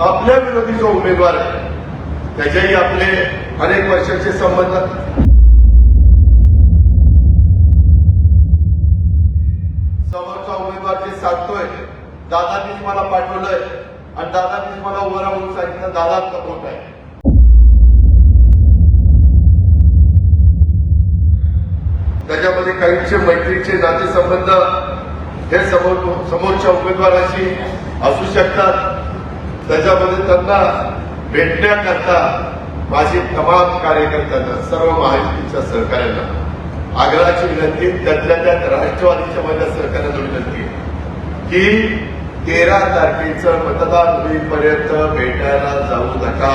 आपल्या विरोधी जो उमेदवार आहे त्याच्याही आपले अनेक वर्षाचे संबंध समोरचा उमेदवार जे सांगतोय दादानीच मला पाठवलंय आणि दादानीच मला उभं राहून सांगितलं दादाच कपवत आहे. त्याच्यामध्ये काहींचे मैत्रीचे नातेसंबंध हे समोर समोरच्या उमेदवाराशी असू शकतात. त्याच्यामध्ये त्यांना भेटण्याकरता माझी तमाम कार्यकर्त्यांना सर्व महायुतीच्या सहकार्यांना आग्रहाची विनंती त्यातल्या त्यात राष्ट्रवादीच्या माझ्या सरकारला विनंती की तेरा तारखेचं मतदान होईपर्यंत भेटायला जाऊ नका.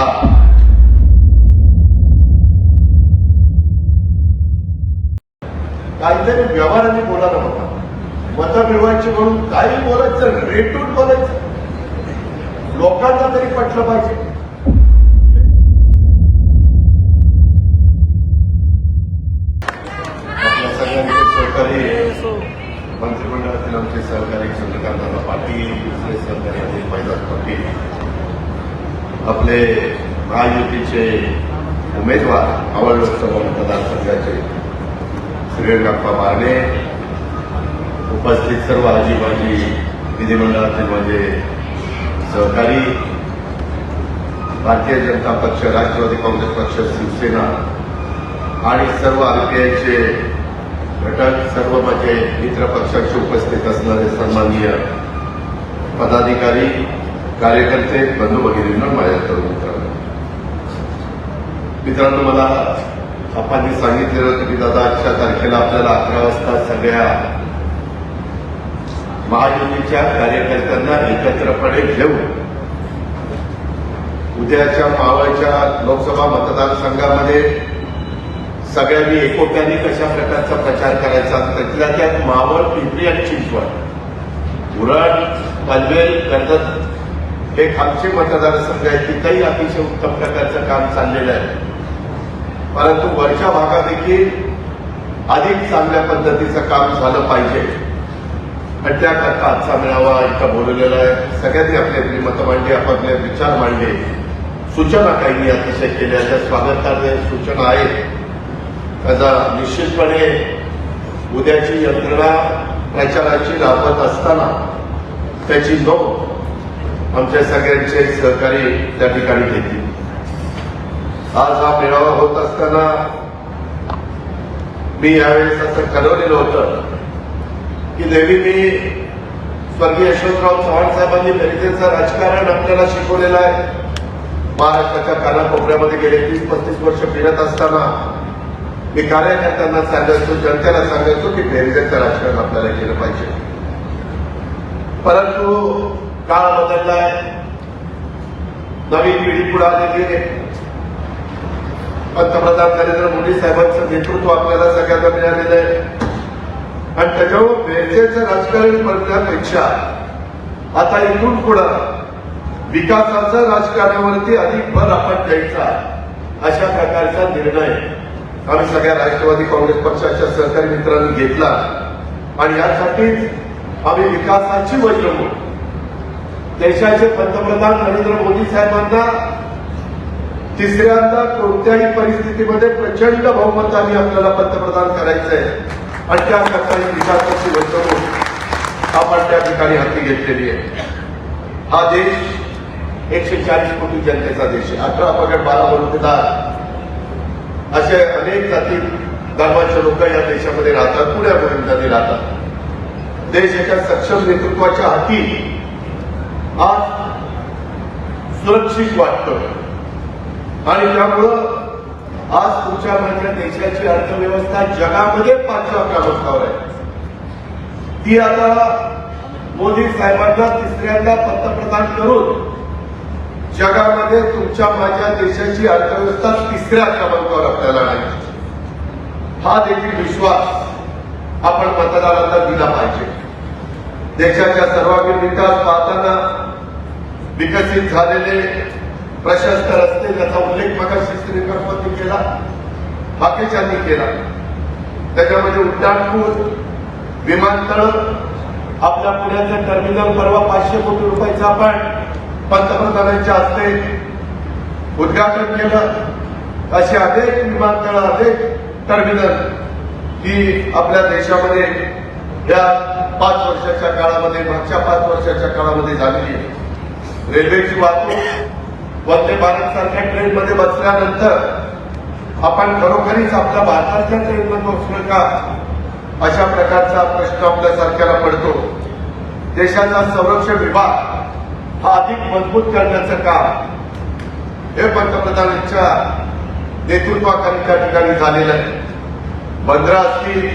काहीतरी व्यवहाराने बोलायला होता. मतं मिळवायची म्हणून काही बोलायचं रेटून बोलायचं. लोकांना तरी पटलं पाहिजे. आपल्या सगळ्यांचे सहकारी मंत्रिमंडळातील आमचे सहकारी चंद्रकांतदादा पाटील दुसरे सहकारी अनिल मैदान पाटील आपले महायुतीचे उमेदवार आवड लोकसभा मतदारसंघाचे. श्रीरंगाप्पा मारणे उपस्थित सर्व आजीबाजी विधिमंडळातील माझे सहकारी भारतीय जनता पक्ष राष्ट्रवादी काँग्रेस पक्ष शिवसेना आणि सर्व आरपीआयचे घटक सर्व माझे मित्र पक्षाचे उपस्थित असणारे सन्माननीय पदाधिकारी कार्यकर्ते बंधू भगिनींना माझ्या तरुण मित्रांनो. मित्रांनो मला आपण सांगितलेलं होतं की दादा आजच्या तारखेला आपल्याला अकरा वाजता सगळ्या महायुतीच्या कार्यकर्त्यांना एकत्रपणे घेऊन उद्याच्या मावळच्या लोकसभा मतदारसंघामध्ये सगळ्यांनी एकोप्याने कशा प्रकारचा प्रचार करायचा त्यातल्या त्यात मावळ पिंपरी आणि चिंचवड. उरण पनवेल कर्जत हे खामचे मतदारसंघ आहेत तिथंही अतिशय उत्तम प्रकारचं काम चाललेलं आहे. परंतु वरच्या भागात देखील अधिक चांगल्या पद्धतीचं काम झालं पाहिजे. आणि त्याकरता आजचा मेळावा इथं बोलवलेला आहे. सगळ्यांनी आपली आपली मतं मांडली आपापले विचार मांडले. सूचना काहींनी अतिशय केल्या. त्या स्वागतार्थ सूचना आहेत. त्याचा निश्चितपणे उद्याची यंत्रणा प्रचाराची राबवत असताना त्याची नोंद आमच्या सगळ्यांचे सहकारी त्या ठिकाणी घेतील. आज हा मेळावा होत असताना मी यावेळेस असं ठरवलेलं होतं की देवी मी स्वर्गीय यशवंतराव चव्हाण साहेबांनी दलितांचं राजकारण आपल्याला शिकवलेलं आहे. महाराष्ट्राच्या कानाकोपऱ्यामध्ये गेले तीस पस्तीस वर्ष फिरत असताना मी कार्यकर्त्यांना सांगायचो जनतेला सांगायचो की बेरिजेचं राजकारण आपल्याला केलं पाहिजे. परंतु काळ बदललाय. नवीन पिढी पुढे आलेली आहे पंतप्रधान नरेंद्र मोदी साहेबांचं नेतृत्व आपल्याला सगळ्यांना मिळालेलं आहे. आणि त्याच्यावर बेरजेचं राजकारण करण्यापेक्षा आता इथून पुढं विकासाचं राजकारणावरती अधिक भर आपण द्यायचा अशा प्रकारचा निर्णय आम्ही सगळ्या राष्ट्रवादी काँग्रेस पक्षाच्या सहकारी मित्रांनी घेतला. आणि यासाठीच आम्ही विकासाची वज्रमूळ देशाचे पंतप्रधान नरेंद्र मोदी साहेबांना तिसऱ्यांदा कोणत्याही परिस्थितीमध्ये प्रचंड बहुमताने आपल्याला पंतप्रधान करायचं आहे आणि त्याकरता ही विकासाची वर्तवणूक आपण त्या ठिकाणी हाती घेतलेली आहे. हा देश एकशे चाळीस कोटी जनतेचा देश आहे. अठरा पगड बारा बलुतेदार असे अनेक जाती धर्माचे लोक या देशामध्ये राहतात पुण्या गोविंदाने राहतात. देश एका सक्षम नेतृत्वाच्या हाती आज सुरक्षित वाटतं. आणि त्यामुळं आज तुमच्या माझ्या देशाची अर्थव्यवस्था जगामध्ये पाचव्या क्रमांकावर आहे. ती आता मोदी साहेबांना तिसऱ्यांदा पंतप्रधान करून जगामध्ये तुमच्या माझ्या देशाची अर्थव्यवस्था तिसऱ्या क्रमांकावर आपल्याला नाही हा देखील विश्वास आपण मतदारांना दिला पाहिजे. देशाच्या सर्वांगीण विकास पाहताना विकसित झालेले प्रशस्त रस्ते ज्याचा उल्लेख मगाशी श्रीकरपती केला बाकीच्यांनी केला. त्याच्यामध्ये उड्डाणपूर विमानतळ आपल्या पुण्याचं टर्मिनल परवा पाचशे कोटी रुपयाचं आपण पंतप्रधानांच्या हस्ते उद्घाटन केलं. अशी अनेक विमानतळ अनेक टर्मिनल ही आपल्या देशामध्ये या पाच वर्षाच्या काळामध्ये मागच्या पाच वर्षाच्या काळामध्ये झालेली आहे. रेल्वेची वाहतूक वंदे भारत सारख्या ट्रेनमध्ये बसल्यानंतर आपण खरोखरीच आपल्या भारताच्या ट्रेनमध्ये बसलो का? अशा प्रकारचा प्रश्न आपल्या सरकारला पडतो. देशाचा संरक्षण विभाग हा अधिक मजबूत करण्याचं काम हे पंतप्रधानांच्या नेतृत्वाखाली त्या ठिकाणी झालेलं आहे. बंदरं असतील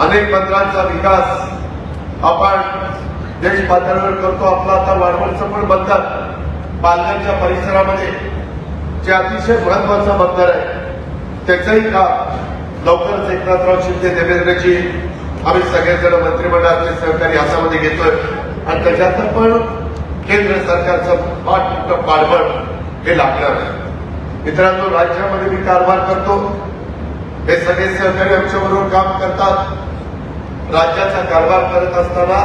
अनेक बंदरांचा विकास आपण देश पातळीवर करतो. आपला आता वाढवणचं पण बंदर पालघरच्या परिसरामध्ये जे अतिशय महत्त्वाचा बंदर आहे त्याचंही काम लवकरच एकनाथराव शिंदे देवेंद्रजी आम्ही सगळेजण मंत्रिमंडळातले सहकारी हातामध्ये घेतोय. आणि त्याच्यात पण केंद्र सरकारचं पाठ पाठबळ हे लागणार आहे. मित्रांनो राज्यामध्ये मी कारभार करतो. हे सगळे सहकारी आमच्याबरोबर काम करतात. राज्याचा कारभार करत असताना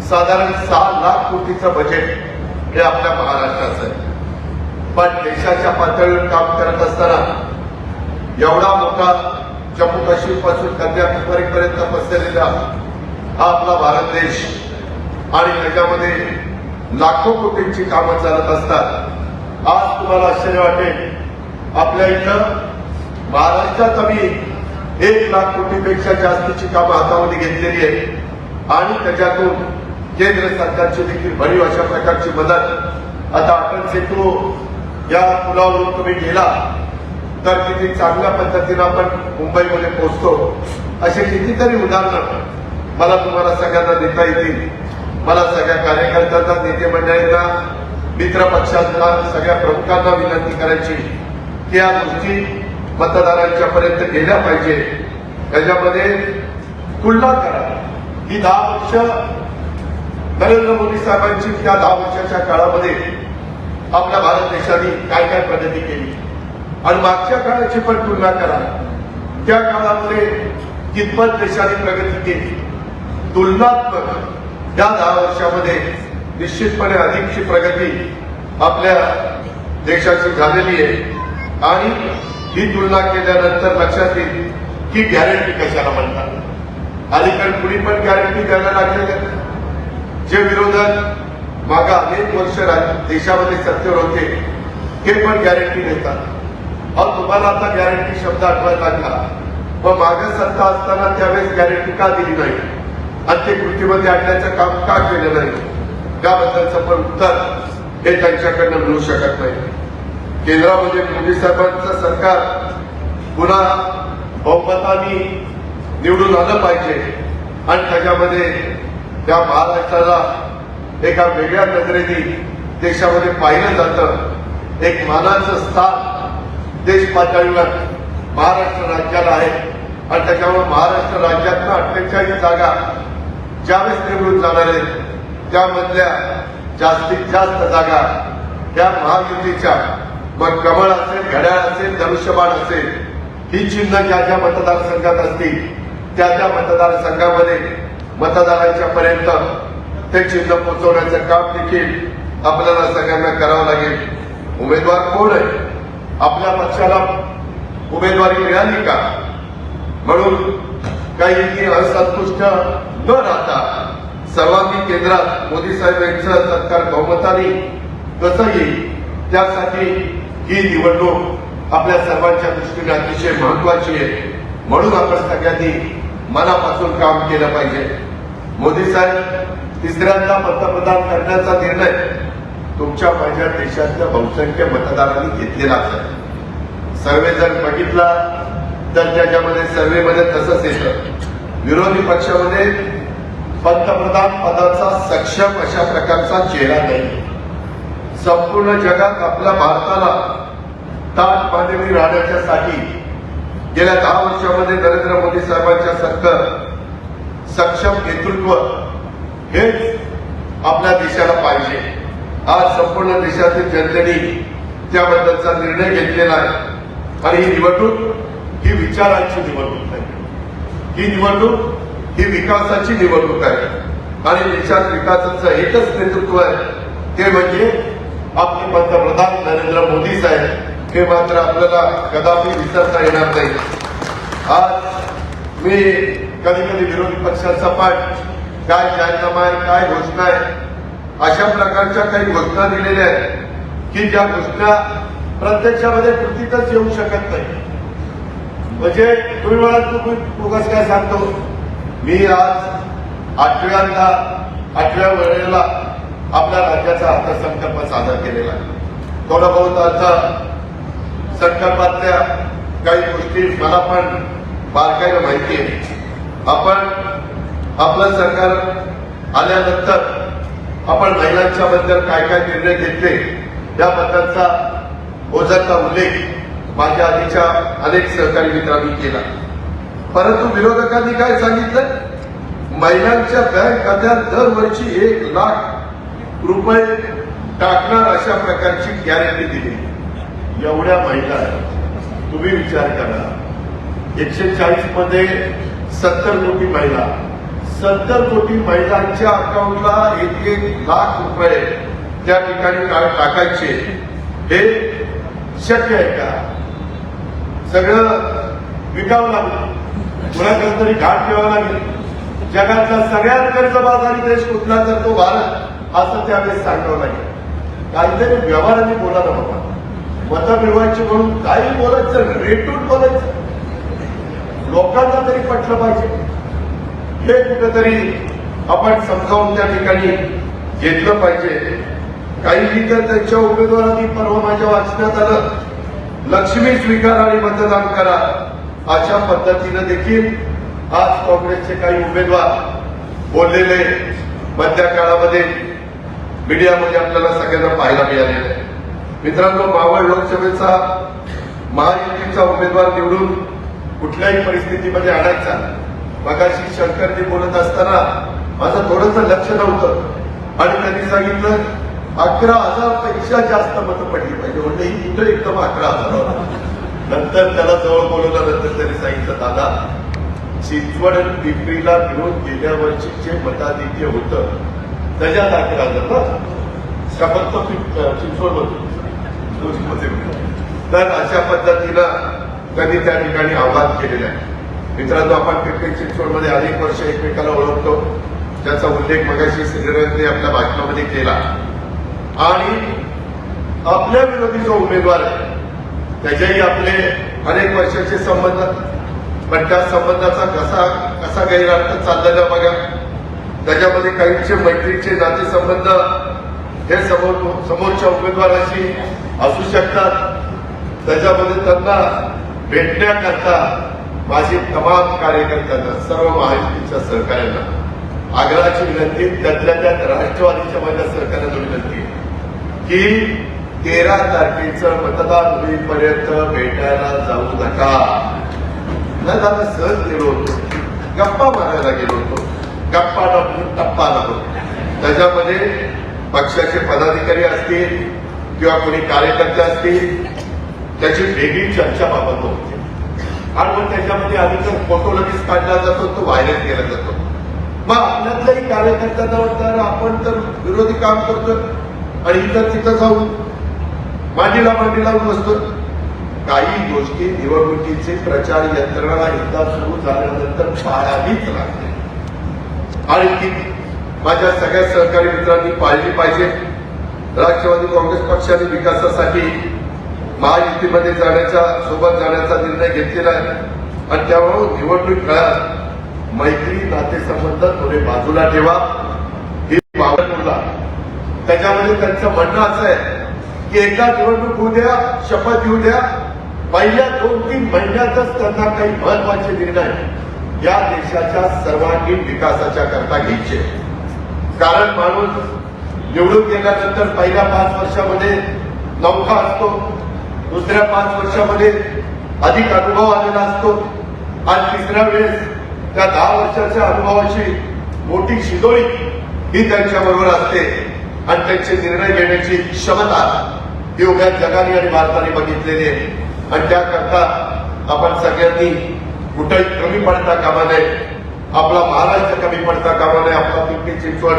साधारण सहा लाख कोटीचं बजेट हे आपल्या महाराष्ट्राचं आहे. पण देशाच्या पातळीवर काम करत असताना एवढा मोठा जम्मू काश्मीरपासून कन्याकुमारीपर्यंत पसरलेला हा आपला भारत देश आणि त्याच्यामध्ये लाखो कोटींची कामं चालत असतात. आज तुम्हाला आश्चर्य वाटेल आपल्या इथं महाराष्ट्रात आम्ही एक लाख कोटीपेक्षा जास्तीची कामं हातामध्ये घेतलेली आहे आणि त्याच्यातून केंद्र सरकारची देखील भरीव अशा प्रकारची मदत. आता आपण सेतू या पुलावरून तुम्ही गेला तर किती चांगल्या पद्धतीनं आपण मुंबईमध्ये पोहोचतो. असे कितीतरी उदाहरणं मला तुम्हाला सगळ्यांना देता येतील. मला सगळ्या कार्यकर्त्यांना नेते मंडळींना मित्र पक्षांना सगळ्या प्रमुखांना विनंती करायची की या गोष्टी मतदारांच्या पर्यंत गेल्या पाहिजे. त्याच्यामध्ये तुलना करा. ही दहा वर्ष नरेंद्र मोदी साहेबांची त्या दहा वर्षाच्या काळामध्ये आपल्या भारत देशाने काय काय प्रगती केली? आणि मागच्या काळाची पण तुलना करा. त्या काळामध्ये कितपत देशाने प्रगती केली? तुलनात्मक या दहा वर्षामध्ये निश्चितपणे अधिकची प्रगती आपल्या देशाची झालेली आहे. आणि ही तुलना केल्यानंतर लक्षात येईल की गॅरंटी कशाला म्हणतात? अलीकडे कुणी पण गॅरंटी द्यायला लागलेल्या आहेत. जे विरोधक मागा अनेक वर्ष देशामध्ये सत्तेवर होते हे पण गॅरंटी देतात. अहो तुम्हाला आता गॅरंटी शब्द आठवायला लागला. व मागं सत्ता असताना त्यावेळेस गॅरंटी का दिली नाही? आणि ते कृतीमध्ये आणण्याचं काम का केलं नाही? त्याबद्दलचं पण उत्तर हे त्यांच्याकडनं मिळू शकत नाही. केंद्रामध्ये मोदी साहेबांचं सरकार पुन्हा बहुमताने निवडून आलं पाहिजे. आणि त्याच्यामध्ये त्या महाराष्ट्राला एका वेगळ्या नजरेने देशामध्ये पाहिलं जातं. एक मानाचं स्थान देश पातळीवर महाराष्ट्र राज्याला आहे. आणि त्याच्यामुळे महाराष्ट्र राज्यातनं अठ्ठेचाळीस जागा ज्यावेळेस निवडून जाणार आहेत त्यामधल्या जास्तीत जास्त जागा या महायुतीच्या मग कमळ असेल घड्याळ असेल धनुष्यबाण असेल ही चिन्ह ज्या ज्या मतदारसंघात असतील त्या त्या मतदारसंघामध्ये मतदारांच्या पर्यंत ते चिन्ह पोहोचवण्याचं काम देखील आपल्याला सगळ्यांना करावं लागेल. उमेदवार कोण आहे? आपल्या पक्षाला उमेदवारी मिळाली का? म्हणून काही असंतुष्ट न राहता सर्वांनी केंद्रात मोदी साहेब यांचं सरकार बहुमताने कसं येईल? त्यासाठी ही निवडणूक आपल्या सर्वांच्या दृष्टीने अतिशय महत्वाची आहे. म्हणून आपण सगळ्यांनी मनापासून काम केलं पाहिजे. मोदी साहेब तिसऱ्यांदा पंतप्रधान करण्याचा निर्णय तुमच्या माझ्या देशातल्या बहुसंख्य मतदारांनी घेतलेला आहे सर्वे जर बघितला तर त्याच्यामध्ये सर्वेमध्ये तसंच येतं. विरोधी पक्षामध्ये पंतप्रधान पदाचा सक्षम अशा प्रकारचा चेहरा नाही. संपूर्ण जगात आपल्या भारताला ताट मांडणी राहण्याच्यासाठी गेल्या दहा वर्षामध्ये नरेंद्र मोदी साहेबांच्या सरकार सक्षम नेतृत्व हेच आपल्या देशाला पाहिजे. आज संपूर्ण देशातील जनतेने त्याबद्दलचा निर्णय घेतलेला आहे. आणि ही निवडणूक ही विचारांची निवडणूक आहे. ही निवडणूक ही विकासाची निवडणूक आहे. आणि देशात विकासाचं एकच नेतृत्व आहे ते म्हणजे आपले पंतप्रधान नरेंद्र मोदी साहेब. हे मात्र आपल्याला कदापि विसरता येणार नाही. आज मी कधी कधी विरोधी पक्षाचा पाठ काय जाहीरनामा आहे काय घोषणा आहे अशा प्रकारच्या काही घोषणा दिलेल्या आहेत की ज्या घोषणा प्रत्यक्षामध्ये कृतीतच येऊ शकत नाही. म्हणजे तुम्ही म्हणाल तुम्ही उगाच काय सांगतो? मी आज आठव्यांदा आठव्या वेळेला आपल्या राज्याचा अर्थसंकल्प सादर केलेला थोडा बहुत आता संकल्पातल्या काही गोष्टी मला पण बारकायला माहिती आहे. आपण आपलं सरकार आल्यानंतर आपण महिलांच्या बद्दल काय काय निर्णय घेतले याबद्दलचा ओझरचा उल्लेख माझ्या आधीच्या अनेक सहकारी मित्रांनी केला. परंतु विरोधकांनी काय सांगितलं? महिलांच्या बँक खात्यात दरवर्षी एक लाख रुपये टाकणार अशा प्रकारची गॅरंटी दिली. एवढ्या महिला आहेत. तुम्ही विचार करा. एकशे चाळीसमध्ये सत्तर कोटी महिला. सत्तर कोटी महिलांच्या अकाउंटला एक एक लाख रुपये त्या ठिकाणी टाकायचे. हे शक्य आहे का? सगळं विकावं लागलं. कुणाकडे तरी घाट ठेवावं लागेल. जगातला सगळ्यात कर्जबाजारी देश कुठला तर तो भारत असं त्यावेळेस सांगावं लागेल. काहीतरी व्यवहाराने बोला ना बाबा. मतं मिळवायची म्हणून काही बोलायचं रेटून बोलायचं. लोकांना तरी पटलं पाहिजे. हे कुठेतरी आपण समजावून त्या ठिकाणी घेतलं पाहिजे. काही तर त्यांच्या उमेदवारांनी परवा माझ्या वाचण्यात आलं लक्ष्मी स्वीकार आणि मतदान करा अशा पद्धतीनं देखील आज काँग्रेसचे काही उमेदवार बोललेले मधल्या काळामध्ये मीडियामध्ये आपल्याला सगळ्यांना पाहायला मिळालेलं आहे. मित्रांनो मावळ लोकसभेचा महायुतीचा उमेदवार निवडून कुठल्याही परिस्थितीमध्ये आणायचा. मगाशी शंकरजी बोलत असताना माझं थोडंसं लक्ष नव्हतं. आणि त्यांनी सांगितलं अकरा हजारपेक्षा जास्त मतं पडली पाहिजे. म्हणजे इथं एकदम अकरा हजार नंतर त्याला जवळ बोलवल्यानंतर त्यांनी सांगितलं दादा चिंचवड आणि पिंपरीला मिळून गेल्या वर्षी जे मताधिक्य होतं त्याच्यात अकरा हजार ना? का चिंचवड पिं- चिंचवडमध्ये तर अशा पद्धतीनं त्यांनी त्या ठिकाणी आव्हान केलेलं आहे. मित्रांनो आपण पिंपरी चिंचवडमध्ये अनेक वर्ष एकमेकाला ओळखतो. त्याचा उल्लेख मगाशी श्रीरंगने आपल्या भाषणामध्ये केला. आणि आपल्या विरोधी जो उमेदवार आहे त्याच्याही आपले अनेक वर्षाचे संबंध. पण त्या संबंधाचा कसा कसा गैरअर्थ चाललेला बघा. त्याच्यामध्ये काहींचे मैत्रीचे नातेसंबंध हे समोर समोरच्या उमेदवाराशी असू शकतात. त्याच्यामध्ये त्यांना भेटण्याकरता माझी तमाम कार्यकर्त्यांना सर्व महायुतीच्या सहकार्यांना आग्रहाची विनंती त्यातल्या त्यात राष्ट्रवादीच्या माझ्या सरकारला विनंती की तेरा तारखेचं मतदान होईपर्यंत भेटायला जाऊ नका. न जाता सहज गेलो होतो. गप्पा मारायला गेलो होतो. गप्पा नको टप्पा नको त्याच्यामध्ये पक्षाचे पदाधिकारी असतील किंवा कोणी कार्यकर्ते असतील त्याची वेगळी चर्चा बाबत होती. आणि मग त्याच्यामध्ये आम्ही जर फोटो लगेच काढला जातो तो व्हायरल केला जातो. मग आपल्यातल्याही कार्यकर्त्यांना वाटतं आपण तर विरोधी काम करतो आणि इथं तिथं जाऊन मांडीला मांडी लावून बसतो काही गोष्टी निवडणुकीचे प्रचार यंत्रणा एकदा सुरू झाल्यानंतर पाळावीच लागते आणि ती माझ्या सगळ्या सहकारी मित्रांनी पाळली पाहिजे. राष्ट्रवादी काँग्रेस पक्षाने विकासासाठी महायुतीमध्ये जाण्याचा सोबत जाण्याचा निर्णय घेतलेला आहे. आणि त्यामुळे निवडणूक काळात मैत्री नातेसंबंध थोडे बाजूला ठेवा. हे बाबत बोलला त्याच्यामध्ये त्यांचं म्हणणं असं आहे की एकदा निवडणूक होऊ द्या शपथ घेऊ द्या. पहिल्या दोन तीन महिन्यातच त्यांना काही महत्त्वाचे निर्णय या देशाच्या सर्वांगीण विकासाच्या करता घ्यायचे. कारण माणूस निवडून गेल्यानंतर पहिल्या पाच वर्षामध्ये नौका असतो दुसऱ्या पाच वर्षामध्ये अधिक अनुभव आलेला असतो. आणि तिसऱ्या वेळेस त्या दहा वर्षाच्या अनुभवाची मोठी शिदोळी ही त्यांच्याबरोबर असते आणि त्यांचे निर्णय घेण्याची क्षमता ही उभ्या जगाने आणि भारताने बघितलेली आहे. आणि त्याकरता आपण सगळ्यांनी कुठेही कमी पडता कामा नये. आपला महाराष्ट्र कमी पडता कामा नये. आपला पिंपरी चिंचवड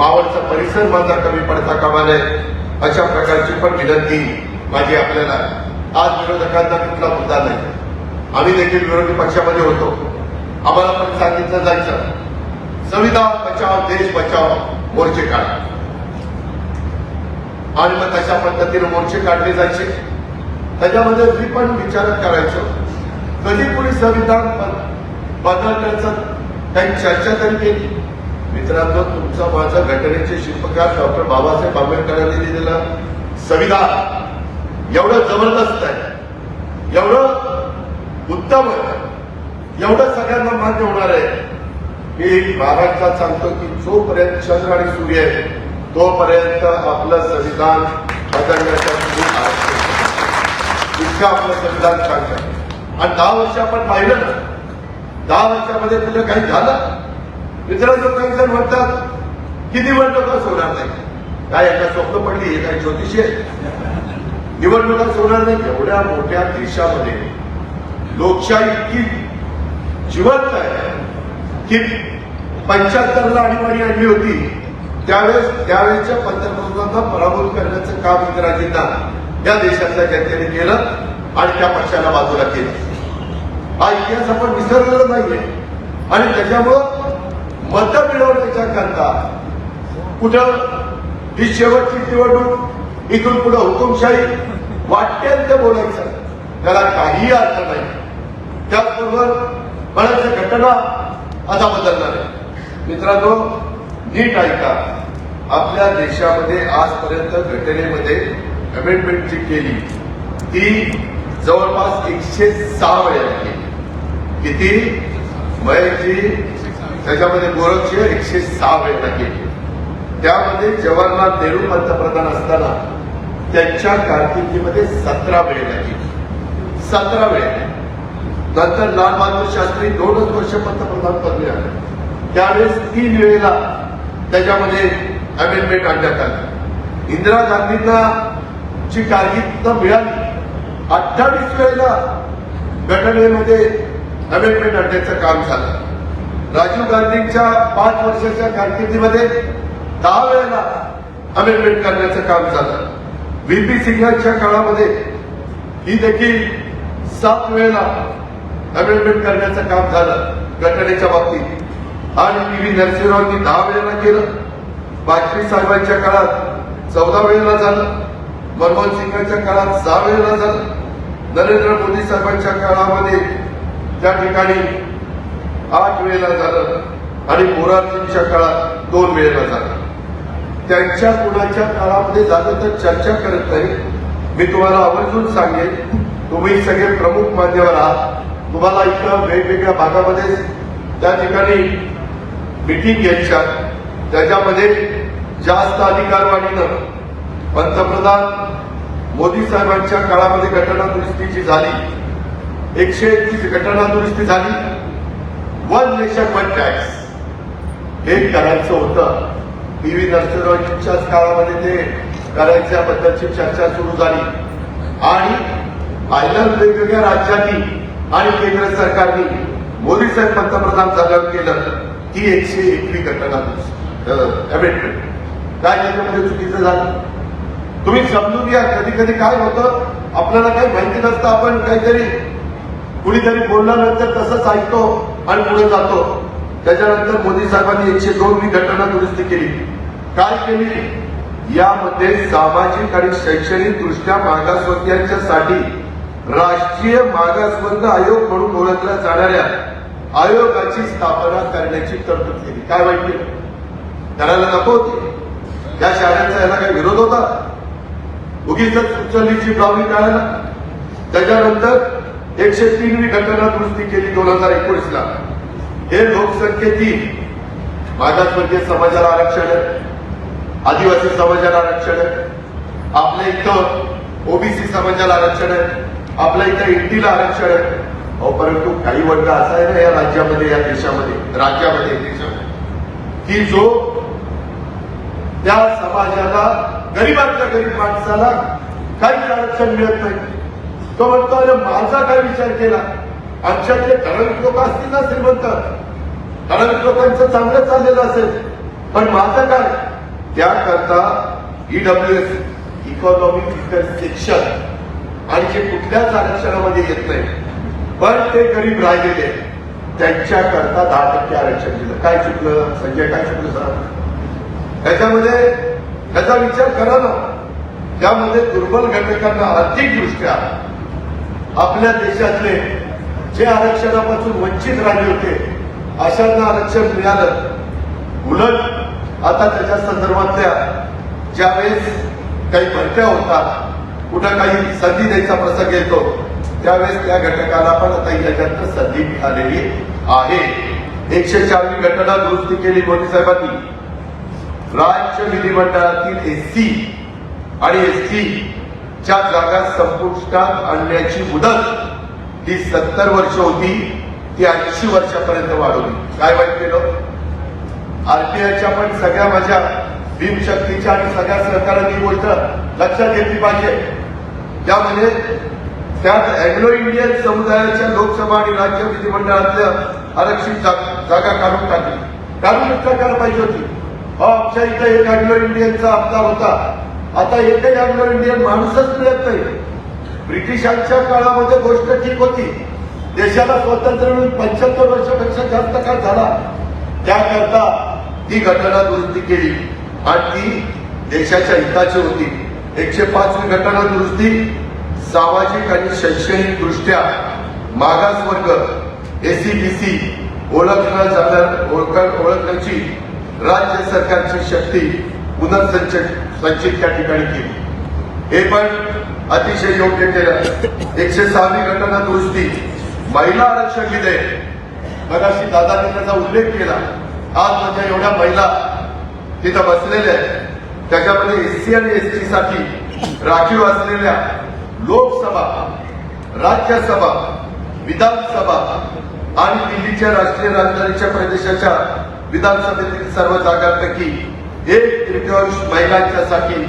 मावळचा परिसर माझा कमी पडता कामा नये अशा प्रकारची पण विनंती माझी आपल्याला. आज विरोधकांचा कुठला मुद्दा नाही. आम्ही देखील विरोधी पक्षामध्ये होतो. आम्हाला पण सांगितलं जायचं. संविधान बचाव देश बचाव मोर्चे काढा. आणि मग तशा पद्धतीने मोर्चे काढले जायचे. त्याच्यामध्ये मी पण विचार करायचो. कधी कोणी संविधान बदलण्याचं काही चर्चा तरी केली? मित्रांनो तुमचा माझा घटनेचे शिल्पकार डॉक्टर बाबासाहेब आंबेडकरांनी दिलेलं संविधान एवढं जबरदस्त आहे. एवढं उत्तम आहे. एवढं सगळ्यांना मान्य होणार आहे. की महाराष्ट्रात सांगतो की जोपर्यंत चंद्र आणि सूर्य आहे तोपर्यंत आपलं संविधान बदलण्याचा इतकं आपलं संविधान चांगलं आहे. आणि दहा वर्ष आपण पाहिलं ना दहा वर्षामध्ये तुला काही झालं? मित्रांनो काही जण म्हणतात की निवडणुकाच होणार नाही. काय यांना स्वप्न पडली हे काही ज्योतिषी आहे? निवडणुकाच होणार नाही. एवढ्या मोठ्या देशामध्ये लोकशाही इतकी जिवंत आहे की पंच्याहत्तरला आणीबाणी आणली होती. त्यावेळेस त्यावेळेच्या पंतप्रधानांना पराभूत करण्याचं काम इंदिराजींना या देशातल्या जनतेने केलं आणि त्या पक्षाला बाजूला केलं. हा इतिहास आपण विसरलेला नाहीये. आणि त्याच्यामुळं मत मिळवण्याच्या करता. कुठं ही शेवटची निवडणूक इथून पुढे हुकुमशाही वाटेल ते बोलायचं. त्याला काहीही अर्थ नाही. त्याचबरोबर बऱ्याचशा घटना आता बदलणार आहे मित्रांनो नीट ऐका. आपल्या देशामध्ये आजपर्यंत घटनेमध्ये अमेंडमेंट जी केली ती जवळपास एकशे सहा वेळेला केली. किती? मयची त्याच्यामध्ये गोरखची एकशे सहा वेळा केली. त्यामध्ये जवाहरलाल नेहरू पंतप्रधान असताना त्यांच्या कारकिर्दीमध्ये सतरा वेळेला केली. सतरा वेळेला नंतर लाल बहादूर शास्त्री दोनच वर्ष पंतप्रधान पदवी आले त्यावेळेस तीन वेळेला त्याच्यामध्ये अमेंडमेंट आणण्यात आली. इंदिरा गांधींना ची कारकीर्द मिळाली अठ्ठावीस वेळेला घटनेमध्ये अमेंडमेंट आणण्याचं काम झालं. राजीव गांधींच्या पाच वर्षाच्या कारकिर्दीमध्ये दहा वेळेला अमेंडमेंट करण्याचं काम झालं. व्हीपी सिंगांच्या काळामध्ये ही देखील सात वेळेला अमेंडमेंट करण्याचं काम झालं घटनेच्या बाबतीत. आणि पी व्ही नरसिंहरावनी दहा वेळेला केलं. वाजपेयी साहेबांच्या काळात चौदा वेळेला झालं. मनमोहन सिंगांच्या काळात सहा वेळेला झालं. नरेंद्र मोदी साहेबांच्या काळामध्ये त्या ठिकाणी आठ वेळेला झालं आणि मोरारजींच्या काळात दोन वेळेला झालं. त्यांच्या कुणाच्या काळामध्ये झालं तर चर्चा करत नाही. मी तुम्हाला आवर्जून सांगेन तुम्ही सगळे प्रमुख मान्यवर आहात. तुम्हाला इथं वेगवेगळ्या भागामध्ये त्या ठिकाणी मिटिंग घ्यायच्या. त्याच्यामध्ये जास्त अधिकारवाणीनं पंतप्रधान मोदी साहेबांच्या काळामध्ये घटना दुरुस्तीची झाली. एकशे एकतीस घटना दुरुस्ती झाली. वन नेशन वन टॅक्स हे करायचं होतं. पी व्ही नरसिंहरावजींच्याच काळामध्ये ते करायच्याबद्दलची चर्चा सुरू झाली. आणि पाहिलं वेगवेगळ्या राज्यांनी आणि केंद्र सरकारने मोदी साहेब पंतप्रधान झाल्यावर केलं. ती एकशे एकवी घटना अमेंडमेंट काय त्याच्यामध्ये चुकीचं झालं? तुम्ही समजून घ्या कधी कधी काय होतं? आपल्याला काही माहिती नसतं आपण काहीतरी कुणीतरी बोलल्यानंतर तसंच ऐकतो. आणि पुढे जातो. त्याच्यानंतर मोदी साहेबांनी एकशे दोन मी घटना दुरुस्ती केली. काय केली? यामध्ये सामाजिक आणि शैक्षणिक दृष्ट्या मागासवर्गीयांच्यासाठी राष्ट्रीय मागासवर्ग आयोग म्हणून ओळखल्या जाणाऱ्या आयोगाची स्थापना करण्याची तरतूद केली. काय वाटते करायला नको होती. या शाळांचा याला काही विरोध होता? उगीच उचललीची प्रावणी करायला त्याच्यानंतर एकशे तीनवी घटना दुरुस्ती केली दोन हजार एकोणीस ला. हे लोकसंख्येतील मागासवर्गीय समाजाला आरक्षण आहे आदिवासी समाजाला आरक्षण आहे आपल्या इथं ओबीसी समाजाला आरक्षण आहे आपल्या इथं एनटीला आरक्षण. आहे अहो परंतु काही वर्ग असा आहे ना या राज्यामध्ये या देशामध्ये राज्यामध्ये देशामध्ये. की जो त्या समाजाला गरीबातल्या गरीब माणसाला काहीच आरक्षण मिळत नाही. तो म्हणतो अरे माझा काय विचार केला? आमच्यातले ठराविक लोक असतील ना श्रीमंत? ठराविक लोकांचं चांगलं चाललेलं असेल. पण माझं काय? त्याकरता ईडब्ल्यू एस इकॉनॉमिक सेक्शन आणि जे कुठल्याच आरक्षणामध्ये येत नाही. पण ते गरीब राहिलेले त्यांच्याकरता दहा टक्के आरक्षण दिलं. काय चुकलं? संजय काय चुकलं सर? त्याच्यामध्ये त्याचा विचार करा ना. त्यामध्ये दुर्बल घटकांना आर्थिकदृष्ट्या आपल्या देशातले जे आरक्षणापासून वंचित राहिले होते अशांना आरक्षण मिळालं. उलट आता त्याच्या संदर्भातल्या ज्यावेळेस काही भरत्या होतात कुठं काही संधी द्यायचा प्रसंग येतो त्यावेळेस त्या घटकाला पण आता याच्यात संधी मिळालेली आहे. एकशे चारवी घटना दुरुस्ती केली मोदी साहेबांनी. राज्य विधिमंडळातील एससी आणि एसटी च्या जागा संपुष्टात आणण्याची मुदत ही सत्तर वर्ष होती ती ऐंशी वर्षापर्यंत वाढवली. काय वाईट केलं? आरटीआयच्या पण सगळ्या माझ्या भीमशक्तीच्या आणि सगळ्या सहकार्याची ही गोष्ट लक्षात घेतली पाहिजे. त्यामध्ये त्यात अँग्लो इंडियन समुदायाच्या लोकसभा आणि राज्य विधिमंडळातल्या आरक्षित जा- जागा काढून टाकली. काढून टाकायला पाहिजे होती? अहो, आमच्या इथं एक अँग्लो इंडियनचा आमदार होता. आता एकही अँग्लो इंडियन माणूसच मिळत नाही. ब्रिटिशांच्या काळामध्ये गोष्ट ठीक होती. देशाला स्वातंत्र्य मिळून पंच्याहत्तर वर्षापेक्षा जास्त काळ झाला. त्याकरता ती घटना दुरुस्ती केली. आणि ती देशाच्या हिताची होती. एकशे पाचवी घटना दुरुस्ती सामाजिक आणि शैक्षणिक दृष्ट्या मागास वर्ग एसीबीसी ओळखला जाणार ओळख ओळखण्याची राज्य सरकारची शक्ती पुनर्संचय वंचित त्या ठिकाणी केली. हे पण अतिशय योग्य केलं. एकशे सहावी घटना दुरुस्ती. महिला आरक्षण विधेयक मगाशी दादाने त्याचा उल्लेख केला. आज माझ्या एवढ्या महिला तिथं बसलेल्या आहेत. त्याच्यामध्ये एससी आणि एसटी साठी राखीव असलेल्या लोकसभा राज्यसभा विधानसभा आणि दिल्लीच्या राष्ट्रीय राजधानीच्या प्रदेशाच्या विधानसभेतील सर्व जागांपैकी एक तृतीयांश महिलांच्यासाठी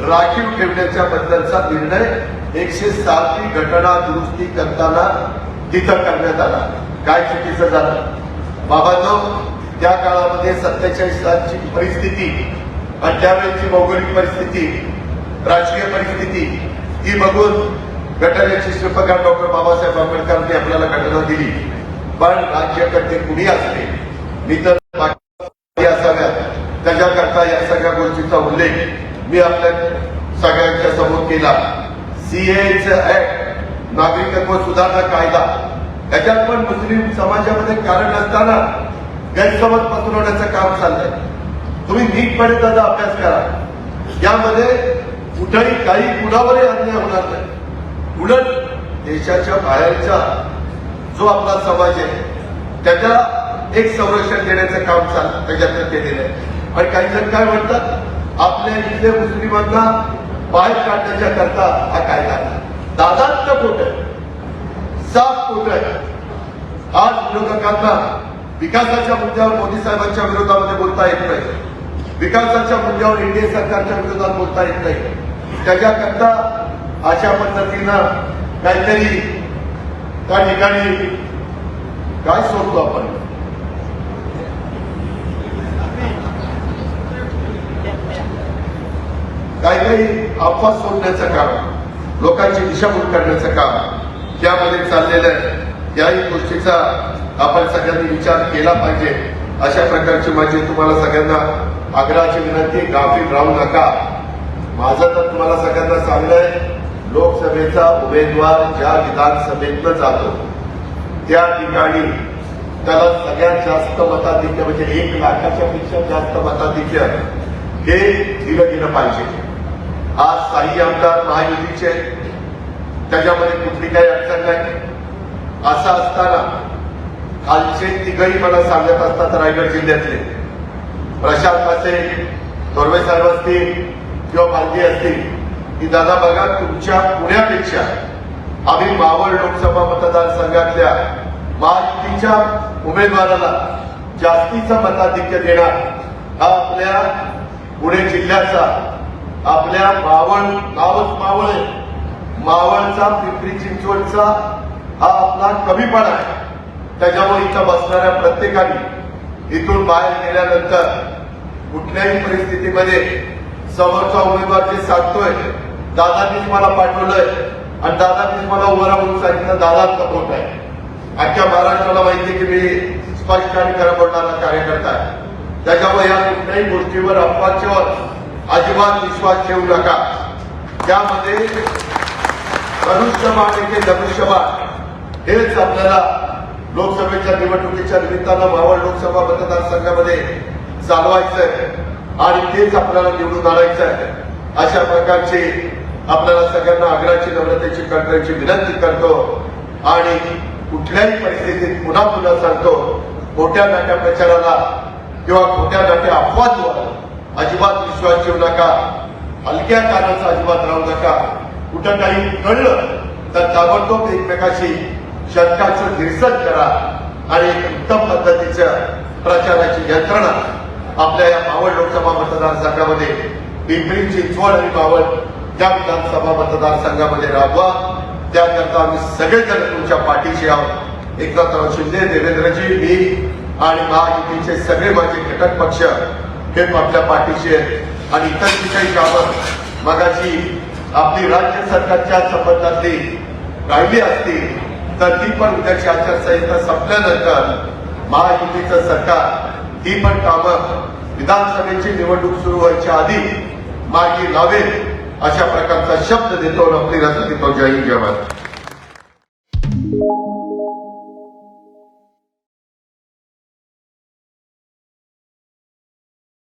राखीव ठेवण्याच्या बद्दलचा निर्णय एकशे सातवी घटना दुरुस्ती करताना तिथं करण्यात आला. काय चुकीचं झालं? बाबांनो त्या काळामध्ये सत्तेचाळीस लाखची परिस्थिती आणि त्यावेळेची भौगोलिक परिस्थिती राजकीय परिस्थिती ही बघून घटनेचे शिल्पकार डॉक्टर बाबासाहेब आंबेडकरांनी आपल्याला घटना दिली. पण राज्यकर्ते कुणी असले मी तर बाकी या सगळ्या गोष्टीचा उल्लेख मी आपल्या सगळ्यांच्या समोर केला. सीएच ऍक्ट नागरिकत्व सुधारणा कायदा. याच्यात पण मुस्लिम समाजामध्ये कारण नसताना गैरसमज पसरवण्याचं काम चाललंय. तुम्ही नीटपणे त्याचा अभ्यास करा. यामध्ये कुठेही काही कुणावरही अन्याय होणार नाही. उलट देशाच्या बाहेरचा जो आपला समाज आहे त्याच्या एक संरक्षण देण्याचं काम चाललं त्याच्यात केलेलं आहे. आणि काही जण काय म्हणतात आपल्या इथले मुस्लिमांना बाहेर काढण्याच्या करता हा कायदा दादांचं खोट आहे. साफ कोट आहे. आज विरोधकांना विकासाच्या मुद्द्यावर मोदी साहेबांच्या विरोधामध्ये बोलता येत नाही. विकासाच्या मुद्द्यावर एनडीए सरकारच्या विरोधात बोलता येत नाही. त्याच्याकरता अशा पद्धतीनं काहीतरी त्या ठिकाणी काय सोडतो आपण? काही काही अफवा सोडण्याचं काम लोकांची दिशाभूल करण्याचं काम त्यामध्ये चाललेलं आहे. याही गोष्टीचा आपण सगळ्यांनी विचार केला पाहिजे. अशा प्रकारची माझी तुम्हाला सगळ्यांना आग्रहाची विनंती गाफील राहू नका. माझं तर तुम्हाला सगळ्यांना सांगणंय लोकसभेचा उमेदवार ज्या विधानसभेतनं जातो त्या ठिकाणी त्याला सगळ्यात जास्त मताधिक्य म्हणजे एक लाखाच्या पेक्षा जास्त मताधिक्य हे दिलं गेलं पाहिजे. आज साई आमदार महायुतीचे त्याच्यामध्ये कुठली काही अडचण नाही. असं असताना खालचे तिघही मला सांगत असतात रायगड जिल्ह्यातले. प्रशांत असेल थोरवे साहेब असतील किंवा पालजी असतील की दादा बघा तुमच्या पुण्यापेक्षा आम्ही मावळ लोकसभा मतदारसंघातल्या महायुतीच्या उमेदवाराला जास्तीचा मताधिक्य देणार हा आपल्या पुणे जिल्ह्याचा आपल्या मावळ नावच मावळ आहे. मावळचा पिंपरी चिंचवडचा हा आपला कमीपणा आहे. त्याच्यामुळे इथं बसणाऱ्या प्रत्येकाने इथून बाहेर गेल्यानंतर कुठल्याही परिस्थितीमध्ये समोरचा उमेदवार जे सांगतोय दादानीच मला पाठवलंय आणि दादानीच मला उभं राहून सांगितलं दादा सपोर्ट आहे. अख्ख्या महाराष्ट्राला माहिती आहे की मी स्पष्ट आणि खरं बोलणारा कार्यकर्ता आहे. त्याच्यामुळे या कुठल्याही गोष्टीवर अफवाच्यावर अजिबात विश्वास ठेवू नका. त्यामध्ये मनुष्यबाण ते धनुष्यबाण. हेच आपल्याला लोकसभेच्या निवडणुकीच्या निमित्तानं मावळ लोकसभा मतदारसंघामध्ये चालवायचंय. आणि तेच आपल्याला निवडून आणायचं आहे अशा प्रकारची आपल्याला सगळ्यांना आग्रहाची नम्रतेची करण्याची विनंती करतो. आणि कुठल्याही परिस्थितीत पुन्हा पुन्हा सांगतो खोट्या नाट्या प्रचाराला किंवा खोट्या नाट्या अफवांवर अजिबात विश्वास ठेवू नका. हलक्या कानाचा अजिबात राहू नका. कुठं काही कळलं तर ताबडतोब एकमेकाशी शतकाचं निरसन करा आणि एक उत्तम पद्धतीच्या प्रचाराची यंत्रणा आपल्या या मावळ लोकसभा मतदारसंघामध्ये पिंपरी चिंचवड आणि मावळ या विधानसभा मतदारसंघामध्ये राबवा. त्याकरता आम्ही सगळेजण तुमच्या पाठीशी आहोत. एकनाथराव शिंदे देवेंद्रजी मी आणि महायुतीचे सगळे माझे घटक पक्ष हे आपल्या पाठीशी आहेत. आणि इतर जी काही कामं मगाशी आपली राज्य सरकारच्या संबंधातली राहिली असती तर ती पण उद्याची आचारसंहिता संपल्यानंतर महायुतीचं सरकार ही पण कामं विधानसभेची निवडणूक सुरू व्हायच्या आधी मार्गी लावेल अशा प्रकारचा शब्द देतो आपली राजकीय जय जय